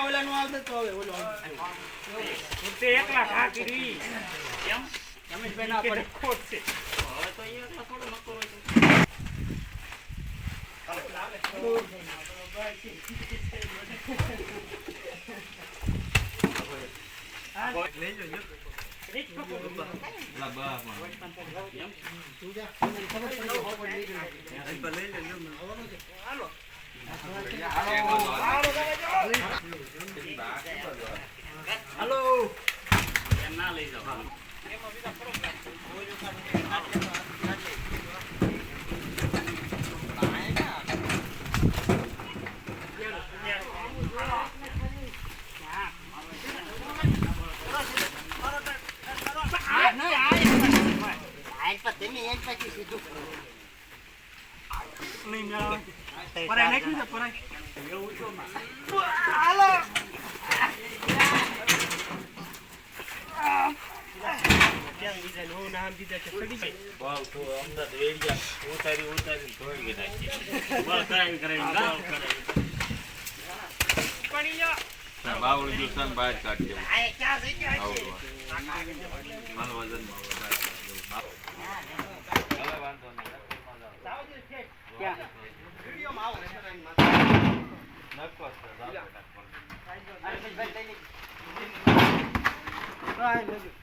ઓલા નું આવડે તો તે એકલા ખોટ છે હવે લઈ અહીંયા નાખ્યું છે પરાય ભાવ તો અમદાવાદ વેડિયા ઉતારી ઉતારી ધોઈ ગઈ નાખી. બળ કરાવી કરાવી. ગાળ કરાવી બાવળી જો સન બહાર કાઢી દેવું. આવડવા. વજન હવે નહીં